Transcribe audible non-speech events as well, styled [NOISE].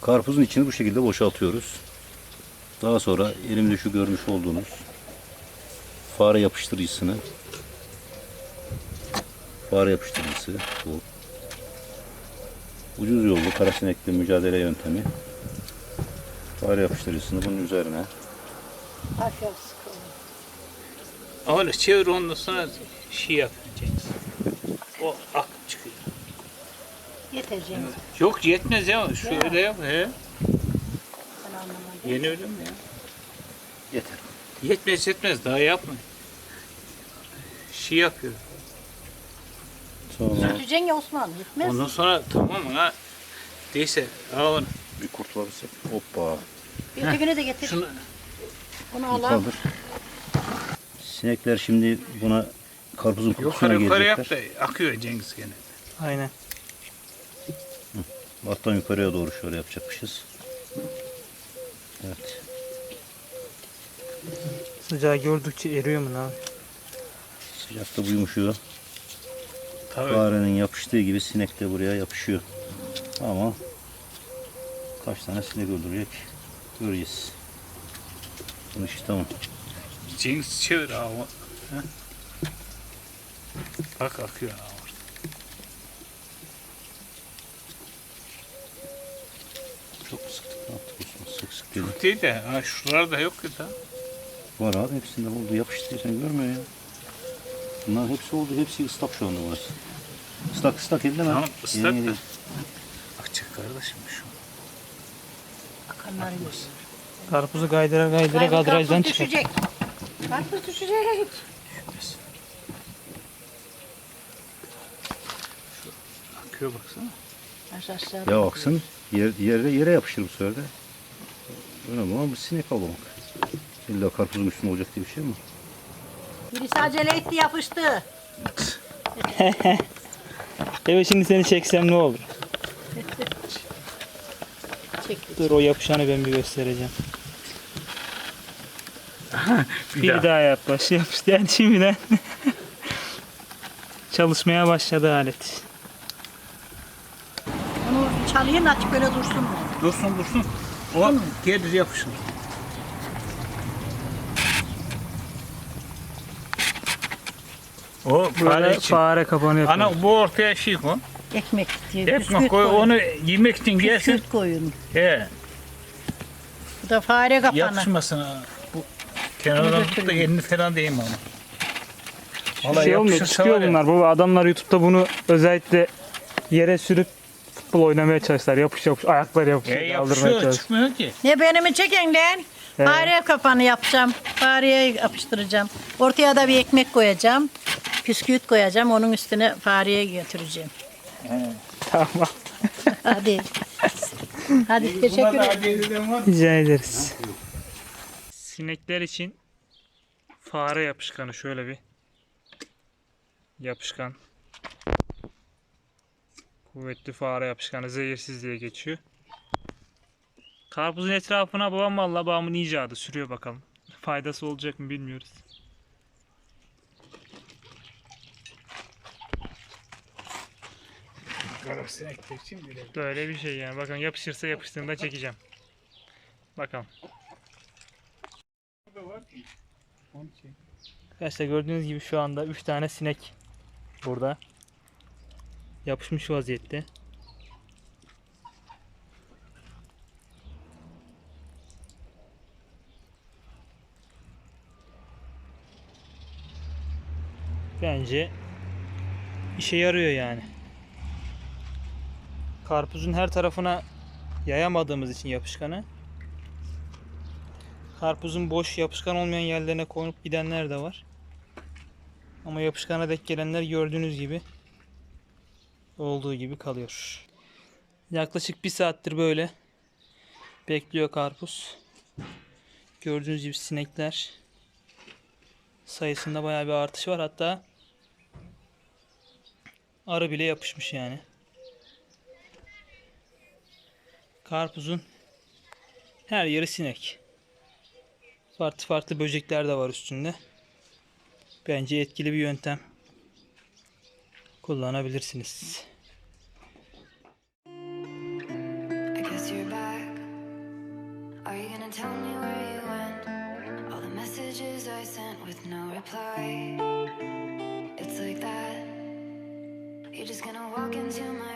Karpuzun içini bu şekilde boşaltıyoruz. Daha sonra elimde şu görmüş olduğunuz fare yapıştırıcısını fare yapıştırıcısı bu. Ucuz yollu karasinekle mücadele yöntemi. Fare yapıştırıcısını bunun üzerine sıkılıyor. Öyle çevir ondan sonra şey yapacaksın. O ak çıkıyor. Yeteceğim. Yok yetmez ya. Şöyle yap. He. Ben anlamadım. Yeni öyle mi ya? yeter. Yetmez yetmez. Daha yapma. Şey yapıyor. Sonra Yeteceksin ya Osman. Yetmez. Ondan sonra tamam mı ha? Değilse al onu. bir kurtularsa hoppa Bir ötekini de getir. Şunu Bunu al al. kaldır. Sinekler şimdi buna karpuzun kokusuna yukarı yukarı yap gelecekler. da akıyor Cengiz gene. Aynen. Alttan yukarıya doğru şöyle yapacakmışız. Evet. Sıcağı gördükçe eriyor mu lan? Sıcakta bu yumuşuyor. Tabii. Farenin yapıştığı gibi sinek de buraya yapışıyor. Ama kaç tane sinek öldürecek göreceğiz. Bunun işi tamam. Cengiz çevir abi. Bak akıyor abi. Çok sıktık. Ne yaptık Osman? Sık sık dedim. Değil de ha, şuralarda yok ki daha. Var abi hepsinde oldu. Yapıştı. Sen görmüyor ya. Bunların hepsi oldu. Hepsi ıslak şu anda burası. Islak ıslak elleme. Tamam ıslak da. yeni. Akacak kardeşim şu. Akanlar yok. Karpuzu kaydıra kaydıra Hayır, kadrajdan karpuz çıkar. düşecek. Karpuz düşecek. Akıyor baksana. Aşağı aşağı. Ya baksın. Yer, yere, yere yapışır bu sefer de. Önemli olan bu sinek avlamak. İlla karpuzun üstünde olacak diye bir şey mi? Birisi acele etti yapıştı. [LAUGHS] Evet şimdi seni çeksem ne olur? Çek. Dur o yapışanı ben bir göstereceğim. [LAUGHS] Bir, Bir daha. daha yaklaş. Yapıştı yani şimdiden. [LAUGHS] Çalışmaya başladı alet. Onu çalayım da açık böyle dursun. Dursun dursun. O gelir yapışır. O fare Böyle için. fare kapanı yapıyor. Ana bu ortaya şey koy. Ekmek diye. Ekmek koy. Onu yemek için gelsin. Bisküvit koyun. He. Bu da fare kapanı. Yapışmasın ha. Bu kenardan tut da elini falan değil mi ama. Vallahi şey olmuyor yapışırsa çıkıyor ya, bunlar. Baba adamlar YouTube'da bunu özellikle yere sürüp futbol oynamaya çalıştılar. Yapış yapış ayakları yapış. E, kaldırmaya yapışıyor çalışıyor. çıkmıyor ki. Ne benimi çeken lan? Fare kapanı yapacağım. Fareye yapıştıracağım. Ortaya da bir ekmek koyacağım. Bisküvit koyacağım. Onun üstüne fareye götüreceğim. Tamam. [LAUGHS] Hadi. Hadi teşekkür ederim. Rica ederiz. Sinekler için fare yapışkanı şöyle bir yapışkan. Kuvvetli fare yapışkanı zehirsiz diye geçiyor. Karpuzun etrafına babam valla babamın icadı sürüyor bakalım. Faydası olacak mı bilmiyoruz. İçin bile. Böyle bir şey yani. Bakın yapışırsa yapıştığında çekeceğim. Bakalım. Arkadaşlar gördüğünüz gibi şu anda 3 tane sinek burada. Yapışmış vaziyette. Bence işe yarıyor yani. Karpuzun her tarafına yayamadığımız için yapışkanı karpuzun boş yapışkan olmayan yerlerine konup gidenler de var. Ama yapışkana denk gelenler gördüğünüz gibi olduğu gibi kalıyor. Yaklaşık bir saattir böyle bekliyor karpuz. Gördüğünüz gibi sinekler sayısında bayağı bir artış var. Hatta arı bile yapışmış yani. Karpuzun her yeri sinek. Farklı farklı böcekler de var üstünde. Bence etkili bir yöntem kullanabilirsiniz. You're just gonna walk into my